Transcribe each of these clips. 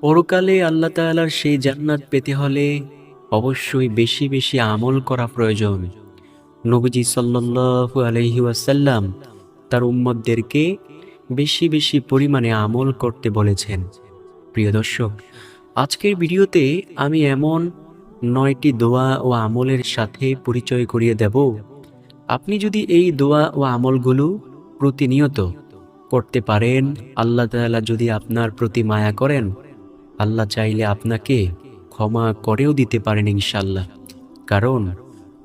পরকালে আল্লাহ তাআলার সেই জান্নাত পেতে হলে অবশ্যই বেশি বেশি আমল করা প্রয়োজন। নবীজি সাল্লাল্লাহু আলাইহি ওয়াসাল্লাম তার উম্মতদেরকে বেশি বেশি পরিমাণে আমল করতে বলেছেন। প্রিয় দর্শক, আজকের ভিডিওতে আমি এমন নয়টি দোয়া ও আমলের সাথে পরিচয় করিয়ে দেব। আপনি যদি এই দোয়া ও আমলগুলো প্রতিনিয়ত করতে পারেন, আল্লাহ তাআলা যদি আপনার প্রতি মায়া করেন আল্লাহ চাইলে আপনাকে ক্ষমা করেও দিতে পারেন ইনশাল্লাহ কারণ,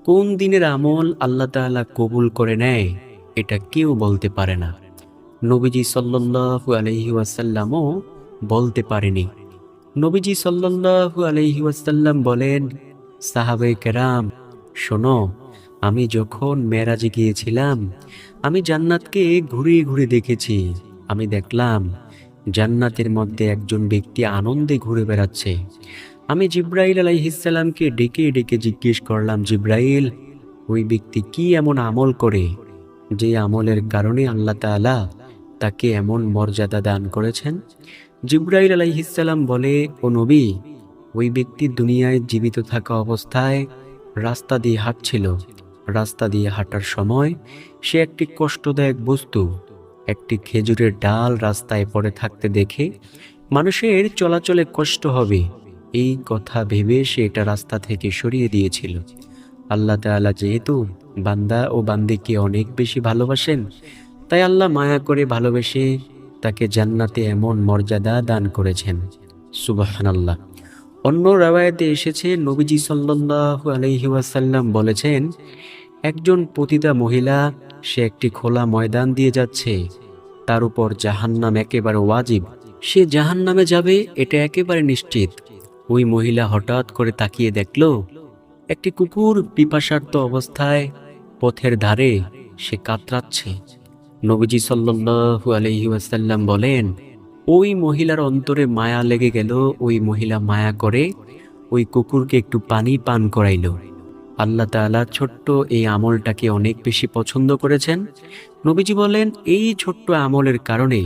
কোন দিনের আমল আল্লাহ তাআলা কবুল করে নেয়, এটা কেউ বলতে পারে না। নবীজি সাল্লাল্লাহু ওয়াসাল্লামও বলতে পারেনি। নবীজি সাল্লাল্লাহু ওয়াসাল্লাম বলেন সাহাবে কেরাম, শোনো, আমি যখন মেরাজে গিয়েছিলাম, আমি জান্নাতকে ঘুরে ঘুরে দেখেছি। আমি দেখলাম জান্নাতের মধ্যে একজন ব্যক্তি আনন্দে ঘুরে বেড়াচ্ছে। আমি জিব্রাইল আলাইহিসসালামকে ডেকে ডেকে জিজ্ঞেস করলাম, জিব্রাইল, ওই ব্যক্তি কি এমন আমল করে যে আমলের কারণে আল্লাহ তাআলা তাকে এমন মর্যাদা দান করেছেন? জিব্রাইল আলাইহিসসালাম বলে, ও নবী, ওই ব্যক্তি দুনিয়ায় জীবিত থাকা অবস্থায় রাস্তা দিয়ে হাঁটছিল। রাস্তা দিয়ে হাঁটার সময় সে একটি কষ্টদায়ক বস্তু একটি খেজুরের ডাল রাস্তায় পড়ে থাকতে দেখে মানুষের চলাচলে কষ্ট হবে। এই কথা ভেবে সে এটা রাস্তা থেকে সরিয়ে দিয়েছিল। আল্লাহ তাআলা যেহেতু বান্দা ও বান্দিকে অনেক বেশি ভালোবাসেন, তাই আল্লাহ মায়া করে ভালোবেসে তাকে জান্নাতে এমন মর্যাদা দান করেছেন। সুবাহান আল্লাহ অন্য রাওয়ায়াতে এসেছে, নবীজি সাল্লাল্লাহু আলাইহি ওয়াসাল্লাম বলেছেন, একজন পতিতা মহিলা সে একটি খোলা ময়দান দিয়ে যাচ্ছে। তার উপর জাহান্নাম একেবারে ওয়াজিব। সে জাহান্নামে যাবে, এটা একেবারে নিশ্চিত। ওই মহিলা হঠাৎ করে তাকিয়ে দেখল, একটি কুকুর পিপাসার্ত অবস্থায় পথের ধারে সে কাতরাচ্ছে। নবীজি সাল্লাল্লাহু আলাইহি ওয়াসাল্লাম বলেন, ওই মহিলার অন্তরে মায়া লেগে গেল, ওই মহিলা মায়া করে ওই কুকুরকে একটু পানি পান করাইল। আল্লাহ তাআলা ছোট্ট এই আমলটাকে অনেক বেশি পছন্দ করেছেন। নবীজি বলেন, এই ছোট্ট আমলের কারণে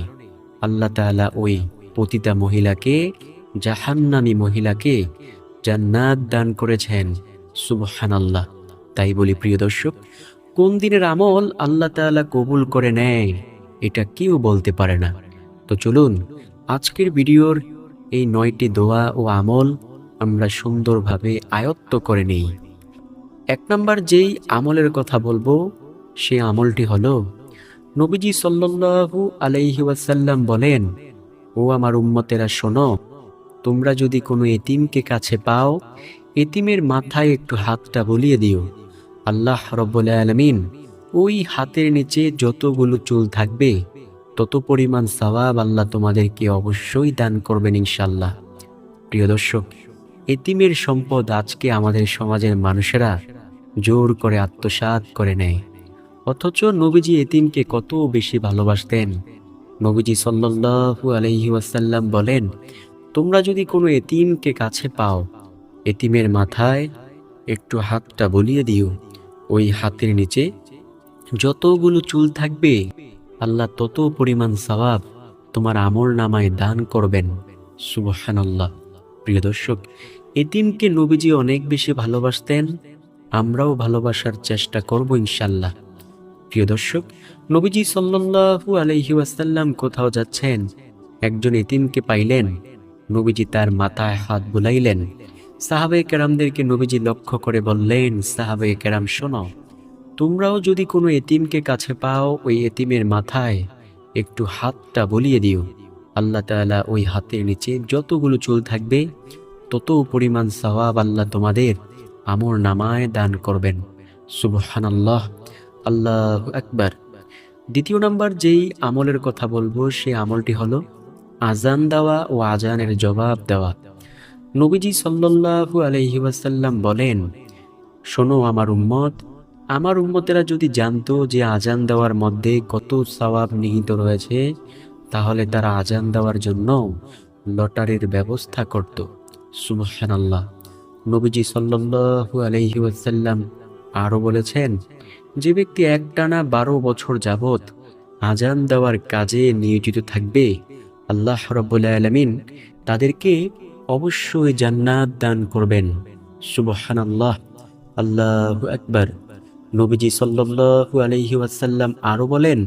আল্লাহ তাআলা ওই পতিতা মহিলাকে, জাহান্নামী মহিলাকে জান্নাত দান করেছেন। সুবহান আল্লাহ তাই বলি, প্রিয় দর্শক, কোন দিনের আমল আল্লাহ তাআলা কবুল করে নেয়, এটা কেউ বলতে পারে না। তো চলুন, আজকের ভিডিওর এই নয়টি দোয়া ও আমল আমরা সুন্দরভাবে আয়ত্ত করে নেই। এক নম্বর যেই আমলের কথা বলব, সে আমলটি হলো, নবীজি সাল্লাল্লাহু আলাইহি ওয়াসাল্লাম বলেন, ও আমার উম্মতেরা, শোনো, তোমরা যদি কোনো এতিমকে কাছে পাও, এতিমের মাথায় একটু হাতটা বলিয়ে দিও। আল্লাহ রব্বুল আলমিন ওই হাতের নিচে যতগুলো চুল থাকবে, তত পরিমাণ সওয়াব আল্লাহ তোমাদেরকে অবশ্যই দান করবেন ইনশাল্লাহ প্রিয় দর্শক, এতিমের সম্পদ আজকে আমাদের সমাজের মানুষেরা জোর করে আত্মসাৎ করে নেয়। অথচ নবীজি এতিমকে কত বেশি ভালোবাসতেন। নবীজি সাল্লাল্লাহু আলাইহি ওয়াসাল্লাম বলেন, তোমরা যদি কোনো এতিমকে কাছে পাও, এতিমের মাথায় একটু হাতটা বলিয়ে দিও। ওই হাতের নিচে যতগুলো চুল থাকবে, আল্লাহ তত পরিমাণ সওয়াব তোমার আমল নামায় দান করবেন। সুবহানাল্লাহ। প্রিয় দর্শক, এতিমকে নবীজি অনেক বেশি ভালোবাসতেন। আমরাও ভালোবাসার চেষ্টা করব ইনশাল্লাহ। প্রিয় দর্শক, নবীজি সাল্লাল্লাহু আলাইহি ওয়াসাল্লাম কোথাও যাচ্ছেন? একজন এতিমকে পাইলেন, নবীজি তার মাথায় হাত বুলাইলেন। সাহাবে কেরামদেরকে নবীজি লক্ষ্য করে বললেন সাহাবে কেরাম, শোনো, তোমরাও যদি কোনো এতিমকে কাছে পাও, ওই এতিমের মাথায় একটু হাতটা বলিয়ে দিও। আল্লাহ তাআলা ওই হাতের নিচে যতগুলো চুল থাকবে, তত পরিমাণ সওয়াব আল্লাহ তোমাদের আমর নামায় দান করবেন। সুবহানাল্লাহ। আল্লাহ আকবার। দ্বিতীয় নাম্বার যেই আমলের কথা বলব, সেই আমলটি হলো আজান দেওয়া ও আজানের জবাব দেওয়া। নবীজি সাল্লাল্লাহু আলাইহি ওয়াসাল্লাম বলেন, শোনো আমার উম্মত, আমার উম্মতেরা যদি জানতো যে আজান দেওয়ার মধ্যে কত সওয়াব নিহিত রয়েছে, তাহলে তারা আজান দেওয়ার জন্য লটারির ব্যবস্থা করত। সুবহানাল্লাহ। নবীজি সাল্লাল্লাহু আলাইহি ওয়াসাল্লাম আরও বলেছেন, যে ব্যক্তি একটানা বারো বছর যাবত আজান দেওয়ার কাজে নিয়োজিত থাকবে, আল্লাহ রব্বুল আলমিন তাদেরকে অবশ্যই জান্নাত দান করবেন। সুবহান আল্লাহ আল্লাহ একবার নবীজি সাল্লাল্লাহু আলাইহি ওয়াসাল্লাম আরও বলেন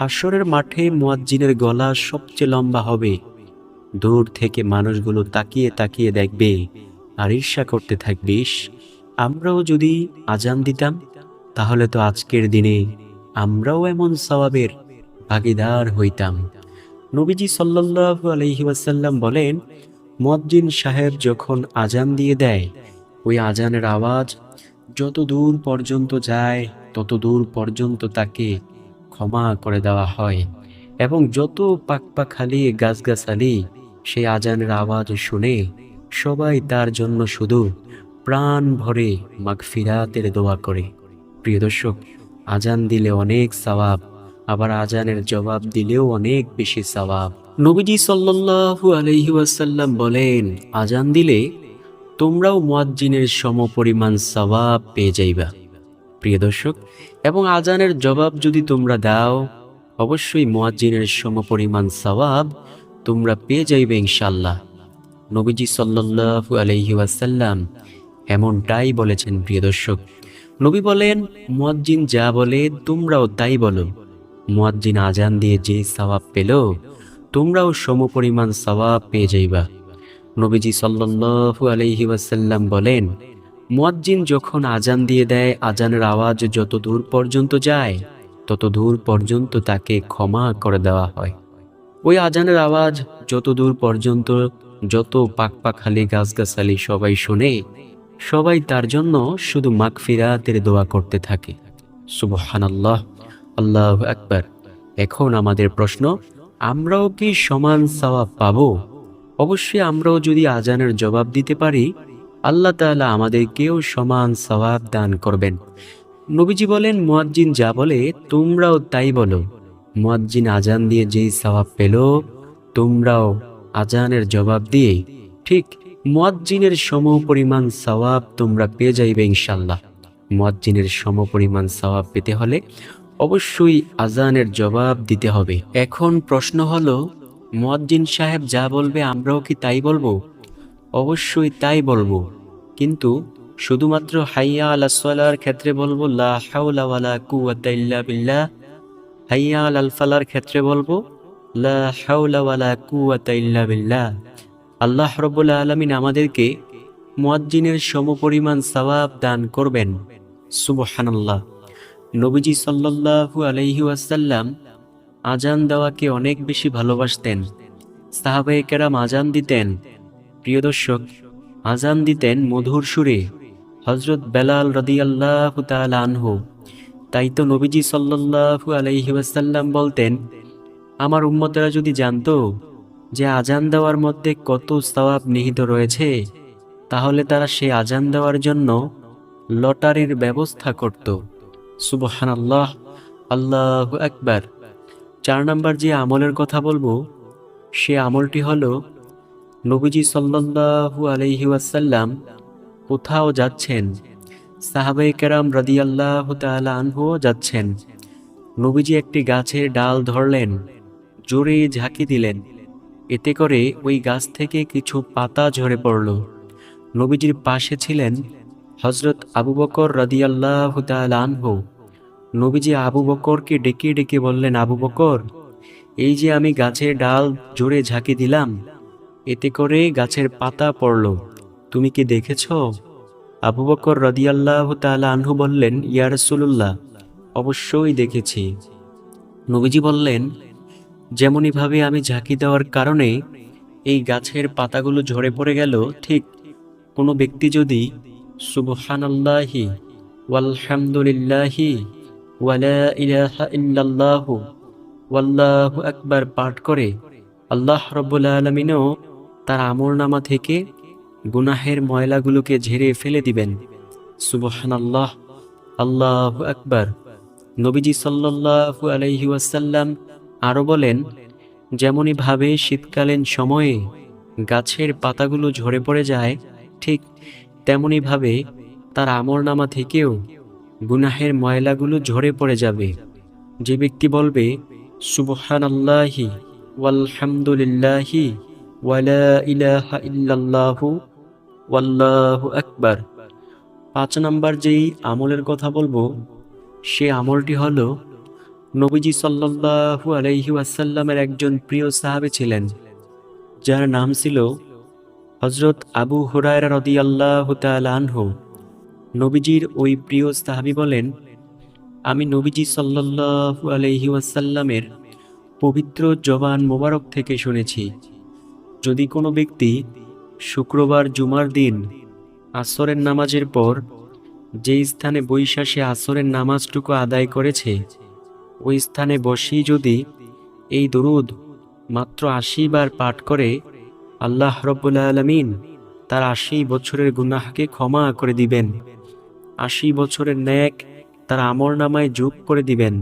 হাসরের মাঠে মুয়াজ্জিনের গলা সবচেয়ে লম্বা হবে। দূর থেকে মানুষগুলো তাকিয়ে তাকিয়ে দেখবে। আর ঈর্ষা করতে থাকবে আমরাও যদি আজান দিতাম, তাহলে তো আজকের দিনে আমরাও এমন সওয়াবের ভাগিদার হইতাম। নবীজি আলাইহি ওয়াসাল্লাম বলেন, মুয়াজ্জিন সাহেব যখন আজান দিয়ে দেয়, ওই আজানের আওয়াজ যত দূর পর্যন্ত যায়, তত দূর পর্যন্ত তাকে ক্ষমা করে দেওয়া হয় এবং যত পাকপাখালি গাছগাছালি সেই আজানের আওয়াজ শুনে সবাই তার জন্য শুধু প্রাণ ভরে মাগফিরাতের দোয়া করে। প্রিয় দর্শক, আজান দিলে অনেক সওয়াব, আবার আজানের জবাব দিলেও অনেক বেশি সওয়াব। নবীজি সাল্লাল্লাহু আলাইহি ওয়াসাল্লাম বলেন, আজান দিলে তোমরাও মুয়াজ্জিনের সমপরিমাণ সওয়াব পেয়ে যাইবা। প্রিয় দর্শক, এবং আজানের জবাব যদি তোমরা দাও, অবশ্যই মুয়াজ্জিনের সমপরিমাণ সওয়াব তোমরা পেয়ে যাইবে ইনশাল্লাহ নবীজি সাল্লাল্লাহু আলাইহি ওয়াসাল্লাম এমনটাই বলেছেন, প্রিয় দর্শক। নবী বলেন, মুয়াজ্জিন যা বলে, তোমরাও তাই বলো। মুয়াজ্জিন আজান দিয়ে যে সওয়াব পেল, তোমরাও সমপরিমাণ সওয়াব পেয়ে যাইবা। নবীজি সাল্লাল্লাহু আলাইহি ওয়াসাল্লাম বলেন, মুয়াজ্জিন যখন আজান দিয়ে দেয় আজানের আওয়াজ যত দূর পর্যন্ত যায়, তত দূর পর্যন্ত তাকে ক্ষমা করে দেওয়া হয়। ওই আজানের আওয়াজ যত দূর পর্যন্ত যত পাক পাকপাখালি, গাছগাছালি সবাই শোনে, সবাই তার জন্য শুধু মাগফিরাতের দোয়া করতে থাকে। সুবহানাল্লাহ আল্লাহ আল্লাহ আকবার। এখন আমাদের প্রশ্ন, আমরাও কি সমান সওয়াব পাবো? অবশ্যই আমরাও যদি আজানের জবাব দিতে পারি, আল্লাহ তাআলা আমাদেরকেও সমান সওয়াব দান করবেন। নবীজি বলেন, মুয়াজ্জিন যা বলে, তোমরাও তাই বলো। মুয়াজ্জিন আজান দিয়ে যেই সওয়াব পেল, তোমরাও আজানের জবাব দিয়ে, ঠিক মোয়াজ্জিনের সম পরিমাণ সওয়াব তোমরা পেয়ে যাইবে ইনশাল্লাহ মোয়াজ্জিনের সম পরিমাণ সওয়াব পেতে হলে অবশ্যই আজানের জবাব দিতে হবে। এখন প্রশ্ন হলো, মুয়াজ্জিন সাহেব যা বলবে আমরাও কি তাই বলব? অবশ্যই তাই বলব, কিন্তু শুধুমাত্র হাইয়া আলা ক্ষেত্রে বলব, লা হাওলা ওয়ালা হাইয়া আল ফালার ক্ষেত্রে বলব লা হাওলা ওয়ালা কুওয়াতা ইল্লা বিল্লাহ। আল্লাহ রব্বুল আলামিন আমাদেরকে মুয়াজ্জিনের সমপরিমাণ সওয়াব দান করবেন। সুবহানাল্লাহ। নবীজি সাল্লাল্লাহু আলাইহি ওয়াসাল্লাম আজান দেওয়াকে অনেক বেশি ভালোবাসতেন। সাহাবায়ে কেরাম আজান দিতেন। প্রিয় দর্শক, আজান দিতেন মধুর সুরে। হজরত বেলাল রদিয়াল্লাহু তাআলা আনহু। তাই তো নবীজি সাল্লাল্লাহু আলাইহি ওয়াসাল্লাম বলতেন আমার উম্মতেরা যদি জানতো যে আজান দেওয়ার মধ্যে কত সওয়াব নিহিত রয়েছে, তাহলে তারা সেই আজান দেওয়ার জন্য লটারির ব্যবস্থা করত। সুবহান আল্লাহ আল্লাহ একবার চার নাম্বার যে আমলের কথা বলব, সে আমলটি হলো, নবীজি সাল্লাল্লাহু আলাইহি ওয়াসাল্লাম কোথাও যাচ্ছেন সাহাবাই কেরাম রাদিয়াল্লাহু তাআলা আনহুও যাচ্ছেন। নবীজি একটি গাছের ডাল ধরলেন জোরে ঝাঁকি দিলেন। এতে করে ওই গাছ থেকে কিছু পাতা ঝরে পড়ল। নবীজির পাশে ছিলেন হজরত আবু বকর রাদিয়াল্লাহু আনহু। নবীজি আবু বকরকে ডেকে ডেকে বললেন, আবু বকর, এই যে আমি গাছের ডাল জোরে ঝাঁকি দিলাম, এতে করে গাছের পাতা পড়ল। তুমি কি দেখেছ? আবু বকর রদিয়াল্লাহ তাআলা আনহু বললেন, ইয়া রাসূলুল্লাহ, অবশ্যই দেখেছি। নবীজি বললেন যেমনইভাবে আমি ঝাঁকি দেওয়ার কারণে এই গাছের পাতাগুলো ঝরে পড়ে গেল, ঠিক কোনো ব্যক্তি যদি সুবহানাল্লাহি ওয়ালহামদুলিল্লাহি ওয়ালা ইলাহা ইল্লাল্লাহু ওয়াল্লাহু আকবার পাঠ করে, আল্লাহ রব্বুল আলমিনও তার আমলনামা থেকে গুনাহের ময়লাগুলোকে ঝেড়ে ফেলে দিবেন। সুবহানাল্লাহ, আল্লাহু আকবার। নবীজি সাল্লাল্লাহু আলাইহি ওয়াসাল্লাম আরও বলেন, যেমনই ভাবে শীতকালীন সময়ে গাছের পাতাগুলো ঝরে পড়ে যায়, ঠিক তেমনি ভাবে তার আমলনামা থেকেও গুনাহের ময়লাগুলো ঝরে পড়ে যাবে। যে ব্যক্তি বলবে, সুবহানাল্লাহি ওয়ালহামদুলিল্লাহি ওয়ালা ইলাহা ইল্লাল্লাহু ওয়াল্লাহু আকবার। পাঁচ নাম্বার যেই আমলের কথা বলব, সে আমলটি হলো নবীজি সাল্লাল্লাহু আলাইহি ওয়াসাল্লামের একজন প্রিয় সাহাবে ছিলেন, যার নাম ছিল হজরত আবু হুরায়রা রদিয়াল্লাহু তাআলা আনহু। নবীজির ওই প্রিয় সাহাবি বলেন, আমি নবীজি সাল্লাল্লাহু আলাইহি ওয়াসাল্লামের পবিত্র জবান মোবারক থেকে শুনেছি। যদি কোনো ব্যক্তি শুক্রবার জুমার দিন আসরের নামাজের পর যে স্থানে বৈশা সে আসরের নামাজটুকু আদায় করেছে ওই স্থানে বসেই যদি এই দরুদ মাত্র আশি বার পাঠ করে, আল্লাহ রব্বুল আলমিন তার আশি বছরের গুনাহকে ক্ষমা করে দিবেন। আশি বছরের ন্যাক তার আমর নামায় যোগ করে দিবেন।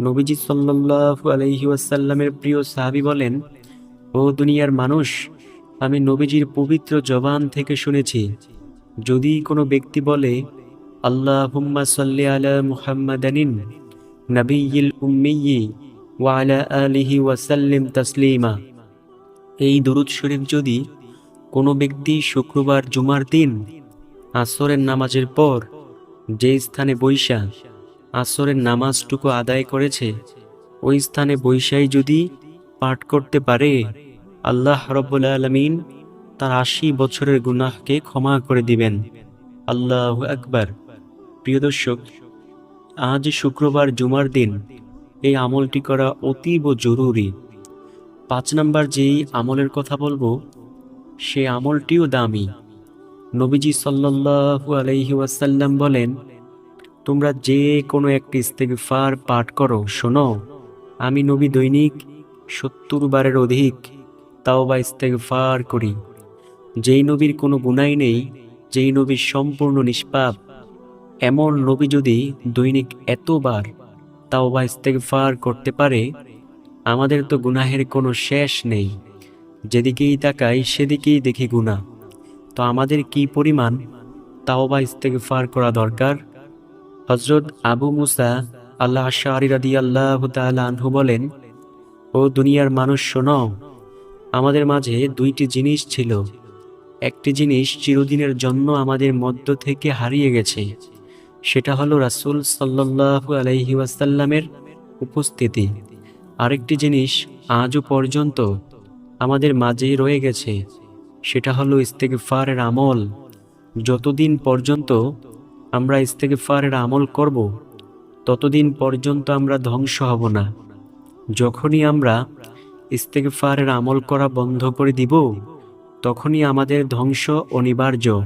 নবীজি সাল্লাল্লাহু আলাইহি ওয়াসাল্লামের প্রিয় সাহাবী বলেন, ও দুনিয়ার মানুষ, আমি নবীজির পবিত্র জবান থেকে শুনেছি। যদি কোনো ব্যক্তি বলে আল্লাহ সাল্লি আলা মুহাম্মাদানিন নবীল উম্মিয়ি ওয়া আলা আলিহি ওয়াসাল্লিম তাসলিমা। এই দুরুদ শরীফ যদি কোনো ব্যক্তি শুক্রবার জুমার দিন আসরের নামাজের পর যে স্থানে বৈশা আসরের নামাজটুকু আদায় করেছে, ওই স্থানে বৈশাই যদি পাঠ করতে পারে, আল্লাহ রব্বুল আলমিন তার আশি বছরের গুনাহকে ক্ষমা করে দিবেন। আল্লাহ আকবার। প্রিয় দর্শক আজ শুক্রবার জুমার দিন। এই আমলটি করা অতীব জরুরি। পাঁচ নাম্বার যেই আমলের কথা বলব, সে আমলটিও দামি। নবীজি সাল্লাল্লাহু আলাইহি ওয়াসাল্লাম বলেন, তোমরা যে কোনো একটি ইস্তেগফার পাঠ করো, শোনো, আমি নবী দৈনিক সত্তর বারের অধিক তাও বা ইস্তেগফার করি। যেই নবীর কোনো গুনাই নেই, যেই নবীর সম্পূর্ণ নিষ্পাপ এমন নবী যদি দৈনিক এতবার তাও বা ইস্তেগফার করতে পারে, আমাদের তো গুনাহের কোনো শেষ নেই। যেদিকেই তাকাই, সেদিকেই দেখি গুণা তো আমাদের কি পরিমাণ তাও বা ইস্তেগফার করা দরকার? হজরত আবু মুসা আল্লাহ শাহরি রাদি আল্লাহ আনহু বলেন, ও দুনিয়ার মানুষ, শোনো, আমাদের মাঝে দুইটি জিনিস ছিল। একটি জিনিস চিরদিনের জন্য আমাদের মধ্য থেকে হারিয়ে গেছে। সেটা হলো রাসূল সাল্লাল্লাহু আলাইহি ওয়াসাল্লামের উপস্থিতি। আরেকটি জিনিস আজও পর্যন্ত আমাদের মাঝেই রয়ে গেছে, সেটা হলো ইস্তেগফারের আমল। যতদিন পর্যন্ত আমরা ইস্তেগফারের আমল করব, ততদিন পর্যন্ত আমরা ধ্বংস হব না। যখনই আমরা ইস্তেগফারের আমল করা বন্ধ করে দিব, তখনই আমাদের ধ্বংস অনিবার্য।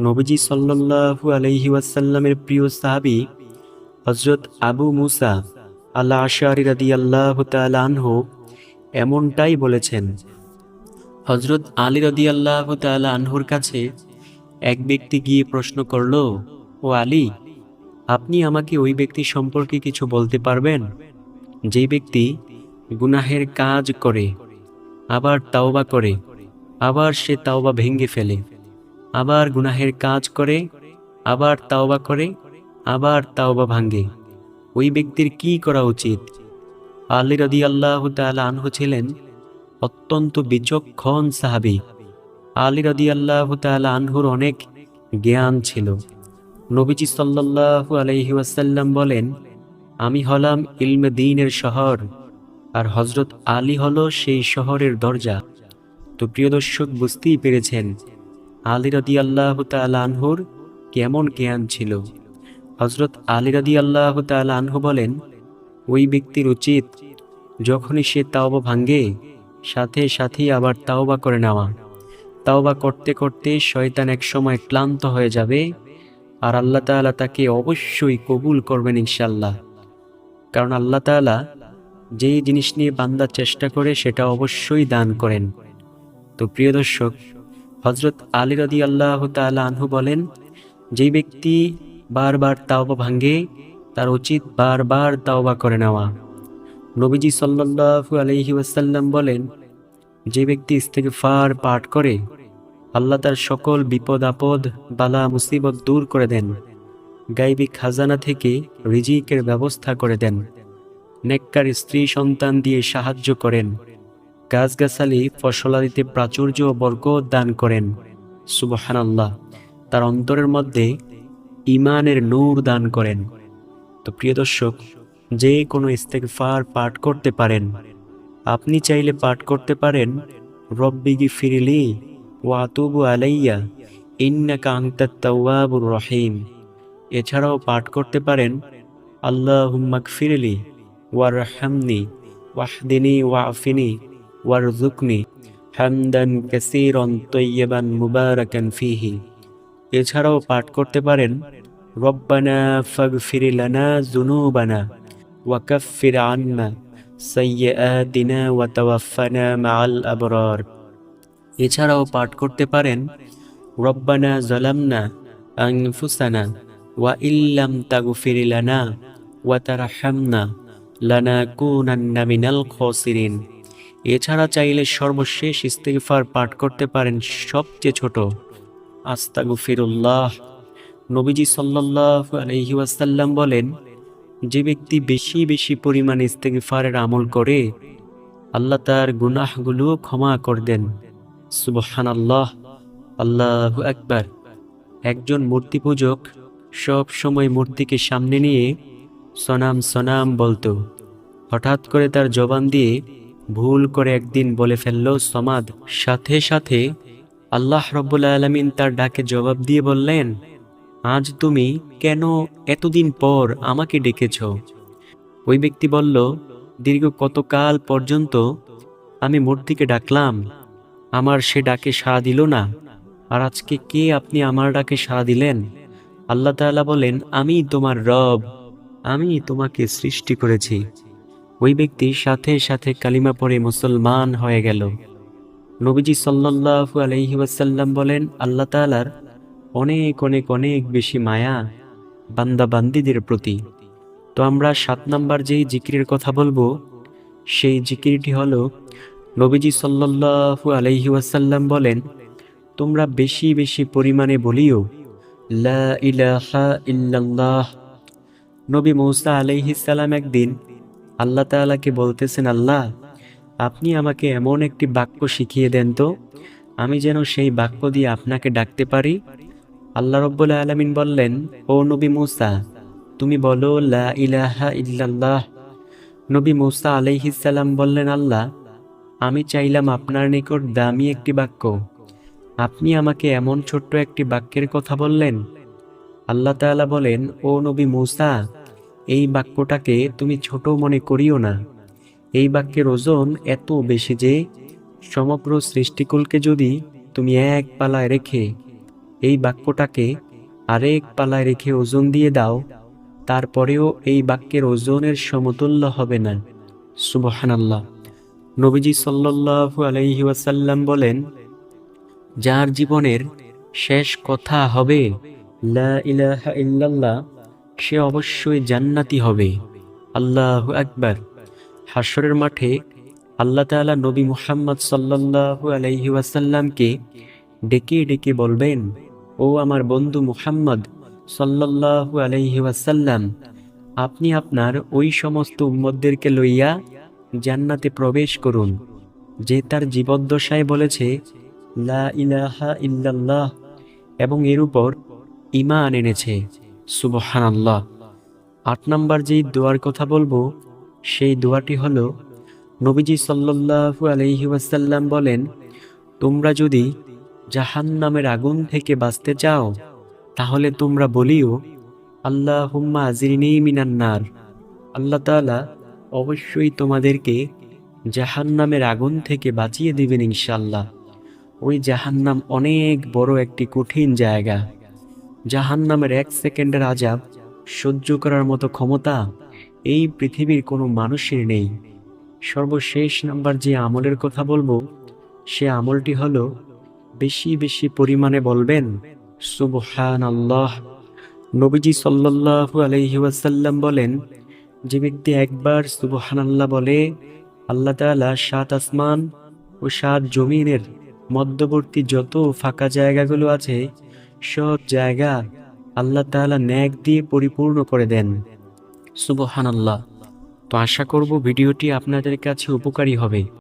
নবীজি সাল্লাল্লাহু আলাইহি ওয়াসাল্লামের প্রিয় সাহাবী হজরত আবু মুসা আল্লাহ আশারি রাদি আল্লাহ আনহু এমনটাই বলেছেন হজরত আলী রদি আল্লাহ আনহুর কাছে এক ব্যক্তি গিয়ে প্রশ্ন করল, ও আলী, আপনি আমাকে ওই ব্যক্তি সম্পর্কে কিছু বলতে পারবেন? যে ব্যক্তি গুনাহের কাজ করে, আবার তাওবা করে, আবার সে তাওবা ভেঙে ফেলে। আবার গুনাহের কাজ করে, আবার তাওবা করে, আবার তাওবা ভাঙ্গে। ওই ব্যক্তির কি করা উচিত? আলী রদি আল্লাহ আনহু ছিলেন অত্যন্ত বিচক্ষণ সাহাবি। আলী রদি আল্লাহ আনহুর অনেক জ্ঞান ছিল। নবীজি সাল্লাল্লাহু আলাইহি ওয়াসাল্লাম বলেন, আমি হলাম ইলমে দিনের শহর, আর হজরত আলী হল সেই শহরের দরজা। তো প্রিয় দর্শক, বুঝতেই পেরেছেন আলী রদি আল্লাহ আনহুর কেমন জ্ঞান ছিল? হজরত আলী রদি আল্লাহ আনহু বলেন, ওই ব্যক্তির উচিত যখনই সে তাওবা ভাঙ্গে সাথে সাথেই আবার তাওবা করে নেওয়া। তাওবা করতে করতে শয়তান এক সময় ক্লান্ত হয়ে যাবে আর আল্লাহ তাআলা তাকে অবশ্যই কবুল করবেন ইনশাল্লাহ কারণ আল্লাহ তাআলা যেই জিনিস নিয়ে বান্দা চেষ্টা করে, সেটা অবশ্যই দান করেন। তো প্রিয় দর্শক হজরত আলী রদি আল্লাহ আনহু বলেন, যেই ব্যক্তি বারবার তাওবা ভাঙ্গে তার উচিত বারবার তাওবা করে নেওয়া। নবীজি সাল্লাল্লাহু আলাইহি ওয়াসাল্লাম বলেন, যে ব্যক্তি ইস্তেগফার পাঠ করে, আল্লাহ তার সকল বিপদ, আপদ, বালা, মুসিবত দূর করে দেন গাইবী খাজানা থেকে রিজিকের ব্যবস্থা করে দেন, নেককার স্ত্রী সন্তান দিয়ে সাহায্য করেন। গাছগাছালি, ফসলাদিতে প্রাচুর্য ও বরকত দান করেন। সুবহানাল্লাহ। তার অন্তরের মধ্যে ইমানের নূর দান করেন। তো প্রিয় দর্শক, যে কোনো ইস্তেগফার পাঠ করতে পারেন। আপনি চাইলে পাঠ করতে পারেন রব্বিগি ফিরিলি ওয়াতুবু আলাইয়া ইন্না আংতাত তাওয়াবুর রহিম। এছাড়াও পাঠ করতে পারেন, আল্লাহুম্মা ফিরলি ওয়ারহামনি ওয়াহদিনি ওয়াফিনি ওয়ারজুকনি হামদান কাসীরান তয়্যিবান মুবারাকান ফিহি এছাড়াও পাঠ করতে পারেন, রব্বানা ফাগফির লানা যুনুবানা ওয়া কাফির আন্না সাইয়্যাতিনা ওয়া তাওয়াফানা মাআল আবরার। এছাড়াও পাঠ করতে পারেন, রব্বানা জালামনা আনফুসানা ওয়া ইল্লাম তাগফির লানা ওয়া তারহামনা লানাকুনান্না মিনাল খাসিরিন। এছাড়া চাইলে সর্বশেষ ইস্তেগফার পাঠ করতে পারেন সবচেয়ে ছোট। আস্তাগফিরুল্লাহ। নবীজি সাল্লাল্লাহু আলাইহি ওয়াসাল্লাম বলেন, যে ব্যক্তি বেশি বেশি পরিমাণে ইস্তেগফারের আমল করে, আল্লাহ তার গুনাহগুলো ক্ষমা করে দেন। সুবহান আল্লাহ আল্লাহ একবার একজন মূর্তি পূজক সব সময় মূর্তিকে সামনে নিয়ে সনাম সনাম বলতো। হঠাৎ করে তার জবান দিয়ে ভুল করে একদিন বলে ফেলল সমাদ। সাথে সাথে আল্লাহ রব্বুল আলমিন তার ডাকে জবাব দিয়ে বললেন, আজ তুমি কেন এতদিন পর আমাকে ডেকেছ? ওই ব্যক্তি বলল, দীর্ঘ কতকাল পর্যন্ত আমি মূর্তিকে ডাকলাম, আমার সে ডাকে সাড়া দিল না, আর আজকে কে আপনি আমার ডাকে সাড়া দিলেন? আল্লাহ তাআলা বলেন, আমি তোমার রব, আমি তোমাকে সৃষ্টি করেছি। ওই ব্যক্তি সাথে সাথে কালিমা পড়ে মুসলমান হয়ে গেল। নবীজি সাল্লাল্লাহু আলাইহি ওয়াসাল্লাম বলেন, আল্লাহ তাআলার অনেক অনেক অনেক বেশি মায়া বান্দা বান্দিদের প্রতি। তো আমরা সাত নাম্বার যেই জিকিরের কথা বলব, সেই জিকিরটি হলো, নবীজি সাল্লাল্লাহু আলাইহি ওয়াসাল্লাম বলেন, তোমরা বেশি বেশি পরিমাণে বলিও, লা ইলাহা ইল্লাল্লাহ। নবী মৌসা আলাইহিস সালাম একদিন আল্লাহ তাআলাকে বলতেছেন, আল্লাহ, আপনি আমাকে এমন একটি বাক্য শিখিয়ে দেন তো। আমি যেন সেই বাক্য দিয়ে আপনাকে ডাকতে পারি। আল্লাহ রব্বুল আলমিন বললেন, ও নবী মুসা, তুমি বলো, লা ইলাহা ইল্লাল্লাহ। নবী মুসা আলাইহিসাল্লাম বললেন, আল্লাহ, আমি চাইলাম আপনার নিকট দামি একটি বাক্য। আপনি আমাকে এমন ছোট্ট একটি বাক্যের কথা বললেন। আল্লাহ তাআলা বলেন, ও নবী মুসা এই বাক্যটাকে তুমি ছোট মনে করিও না। এই বাক্যের ওজন এত বেশি যে সমগ্র সৃষ্টিকুলকে যদি তুমি এক পালায় রেখে এই বাক্যটাকে আরেক পালায় রেখে ওজন দিয়ে দাও, তারপরেও এই বাক্যের ওজনের সমতুল্য হবে না। সুবহানাল্লাহ। নবীজি সাল্লাল্লাহু আলাইহি ওয়াসাল্লাম বলেন, যার জীবনের শেষ কথা হবে, লা ইলাহা ইল্লাল্লাহ সে অবশ্যই জান্নাতি হবে। আল্লাহ আকবার। হাসরের মাঠে আল্লাহ তাআলা নবী মুহাম্মদ সাল্লাল্লাহু আলাইহি ওয়াসাল্লামকে ডেকে ডেকে বলবেন, ও আমার বন্ধু মুহাম্মদ সাল্লাল্লাহু আলাইহি ওয়াসাল্লাম, আপনি আপনার ওই সমস্ত উম্মতদেরকে লইয়া জান্নাতে প্রবেশ করুন, যে তার জীবদ্দশায় বলেছে, লা ইলাহা ইল্লাল্লাহ এবং এর উপর ইমান এনেছে। সুবহানাল্লাহ। আট নাম্বার যেই দোয়ার কথা বলব, সেই দোয়াটি হলো, নবীজি সাল্লাল্লাহু আলাইহি ওয়াসাল্লাম বলেন, তোমরা যদি জাহান্নামের আগুন থেকে বাঁচতে চাও, তাহলে তোমরা বলিও আল্লাহ হুম্মা আজিরিনি মিনান্নার আল্লাহ তাআলা অবশ্যই তোমাদেরকে জাহান্নামের আগুন থেকে বাঁচিয়ে দিবেন ইনশাল্লাহ ওই জাহান্নাম অনেক বড় একটি কঠিন জায়গা। জাহান্নামের এক সেকেন্ডের আজাব সহ্য করার মতো ক্ষমতা এই পৃথিবীর কোনো মানুষের নেই। সর্বশেষ নাম্বার যে আমলের কথা বলব, সে আমলটি হলো, বেশি বেশি পরিমাণে বলবেন সুবহান আল্লাহ নবীজি সাল্লাল্লাহু আলাইহি ওয়াসাল্লাম বলেন, যে ব্যক্তি একবার সুবহান আল্লাহ বলে, আল্লাহ তাআলা সাত আসমান ও সাত জমিনের মধ্যবর্তী যত ফাঁকা জায়গাগুলো আছে সব জায়গা আল্লাহ তালা ন্যাক দিয়ে পরিপূর্ণ করে দেন। সুবহান আল্লাহ তো আশা করব ভিডিওটি আপনাদের কাছে উপকারী হবে।